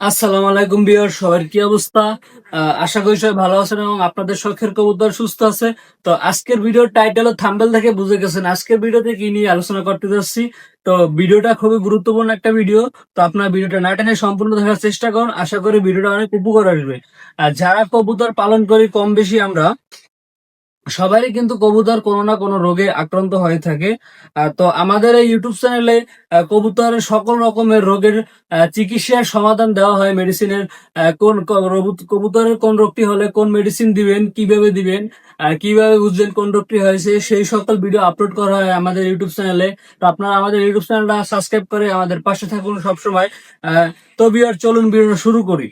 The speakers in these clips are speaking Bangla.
আসসালামু আলাইকুম বিয়ার সবার কি অবস্থা? আশা করি সবাই ভালো আছেন এবং আপনাদের শখের কবুতর সুস্থ আছে। তো আজকের ভিডিওর টাইটেল ও থাম্বেল থেকে বুঝে গেছেন আজকের ভিডিওতে কি নিয়ে আলোচনা করতে যাচ্ছি। তো ভিডিওটা খুবই গুরুত্বপূর্ণ একটা ভিডিও, তো আপনার ভিডিওটা না টেনে সম্পূর্ণ দেখার চেষ্টা করুন। আশা করি ভিডিওটা অনেক উপকার আসবে। আর যারা কবুতর পালন করি কম বেশি আমরা সবারই কিন্তু কবুতর কোনো না কোনো রোগে আক্রান্ত হয়ে থাকে। তো আমাদের এই ইউটিউব চ্যানেলে কবুতরের সকল রকমের রোগের চিকিৎসার সমাধান দেওয়া হয় মেডিসিনের কোন কবুতরের কোন রোগটি হলে কোন মেডিসিন দিবেন কীভাবে দিবেন আর কীভাবে বুঝবেন কোন রোগটি হয়েছে সেই সকল ভিডিও আপলোড করা হয় আমাদের ইউটিউব চ্যানেলে। তো আপনারা আমাদের ইউটিউব চ্যানেলটা সাবস্ক্রাইব করে আমাদের পাশে থাকুন সবসময়। আহ, তো বিয়ার চলুন ভিডিওটা শুরু করি।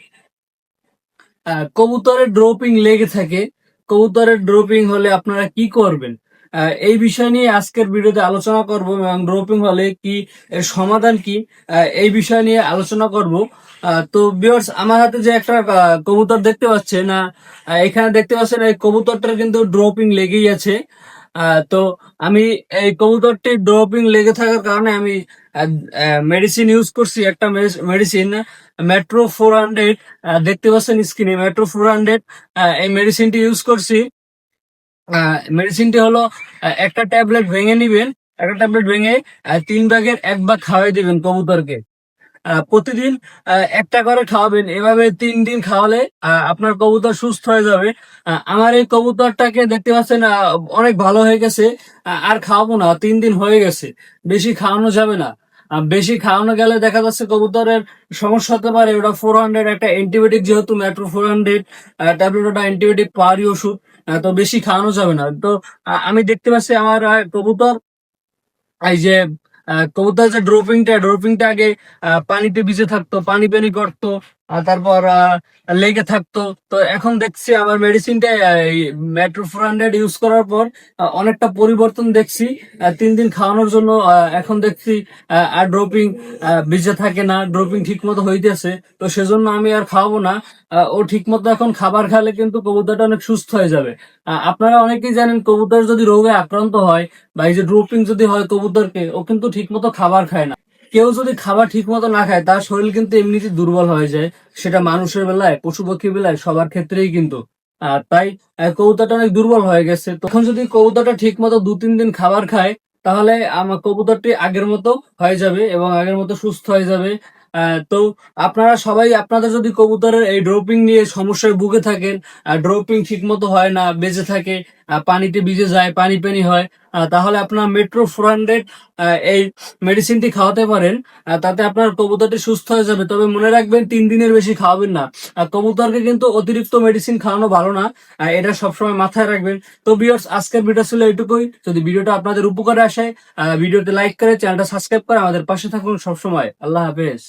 কবুতরের ড্রপিং লেগে থাকে। কবুতরের ড্রপিং হলে আপনারা কি করবেন? এই বিষয় নিয়ে আজকের ভিডিওতে আলোচনা করব এবং ড্রপিং হলে কি সমাধান কি এই বিষয় নিয়ে আলোচনা করব। তো বিয়ার্স আমার হাতে যে একটা কবুতর দেখতে পাচ্ছে না এখানে দেখতে পাচ্ছেন এই কবুতরটার কিন্তু ড্রপিং লেগেই আছে। তো আমি এই কবুতরটি ড্রপিং লেগে থাকার কারণে আমি মেডিসিন ইউজ করছি। একটা মেডিসিন মেট্রো ফোর হান্ড্রেড দেখতে পাচ্ছেন স্ক্রিনে মেট্রো ফোর হান্ড্রেড এই মেডিসিনটি ইউজ করছি। মেডিসিনটি হলো একটা ট্যাবলেট ভেঙে নিবেন। একটা ট্যাবলেট ভেঙে তিন ভাগের এক ভাগ খাওয়াই দিবেন কবুতরকে। প্রতিদিন একটা করে খাওয়াবেন। এভাবে তিন দিন খাওয়ালে আপনার কবুতর সুস্থ হয়ে যাবে। আমার এই কবুতরটাকে দেখতে পাচ্ছেন অনেক ভালো হয়ে গেছে। আর খাওয়াবো না, তিন দিন হয়ে গেছে। বেশি খাওয়ানো যাবে না। বেশি খাওয়ানো গেলে দেখা যাচ্ছে কবুতরের সমস্যা হতে পারে। ওটা ফোর হান্ড্রেড একটা অ্যান্টিবায়োটিক যেহেতু মেট্রো ফোর হান্ড্রেড ট্যাবলেট ওটা অ্যান্টিবায়োটিক পাওয়ারই ওষুধ। তো বেশি খাওয়ানো যাবে না। তো আমি দেখতে পাচ্ছি আমার কবুতর, এই যে কবুতর যে ড্রপিংটা ড্রপিংটা আগে পানিতে ভিজে থাকতো পানি পানি করতো। আর তারপর লেগে থাকতো। তো এখন দেখছি আমার মেডিসিনটা মেট্রো ফোর হান্ড্রেড ইউজ করার পর অনেকটা পরিবর্তন দেখছি। তিন দিন খাওয়ানোর জন্য এখন দেখছি আর ড্রপিং ভিজে থাকে না ড্রপিং ঠিক মতো হইতেছে। তো সেজন্য আমি আর খাওয়াবো না। ও ঠিক মতো এখন খাবার খেলে কিন্তু কবুতরটা অনেক সুস্থ হয়ে যাবে। আপনারা অনেকেই জানেন কবুতর যদি রোগে আক্রান্ত হয় বা এই যে ড্রপিং যদি হয় কবুতরকে, ও কিন্তু ঠিক মতো খাবার খায় না। কেউ যদি খাবার ঠিক মতো না খায়, তার শরীর কিন্তু এমনিতে দুর্বল হয়ে যায়। সেটা মানুষের বেলায়, পশু পক্ষীর বেলায়, সবার ক্ষেত্রেই কিন্তু। আর তাই কবুতরটা অনেক দুর্বল হয়ে গেছে। তখন যদি কবুতরটা ঠিক মতো দু তিন দিন খাবার খায়, তাহলে আমার কবুতরটি আগের মতো হয়ে যাবে এবং আগের মতো সুস্থ হয়ে যাবে। তো আপনারা সবাই, আপনাদের যদি কবুতরের এই ড্রপিং নিয়ে সমস্যায় ভুগে থাকেন ড্রপিং ঠিক মতো হয় না, বেঁচে থাকে পানিতে ভিজে যায়, পানি পানি হয় তাহলে আপনার মেট্রো ফোর হান্ড্রেড এই মেডিসিনটি খাওয়াতে পারেন তাতে আপনার কবুতরটি সুস্থ হয়ে যাবে। তবে মনে রাখবেন, তিন দিনের বেশি খাওয়াবেন না। কবুতরকে কিন্তু অতিরিক্ত মেডিসিন খাওয়ানো ভালো না এটা সবসময় মাথায় রাখবেন। তো বিয়ার্স আজকের ভিডিও ছিল এইটুকুই। যদি ভিডিওটা আপনাদের উপকারে আসে ভিডিওতে লাইক করে চ্যানেলটা সাবস্ক্রাইব করে আমাদের পাশে থাকুন সবসময়। আল্লাহ হাফেজ।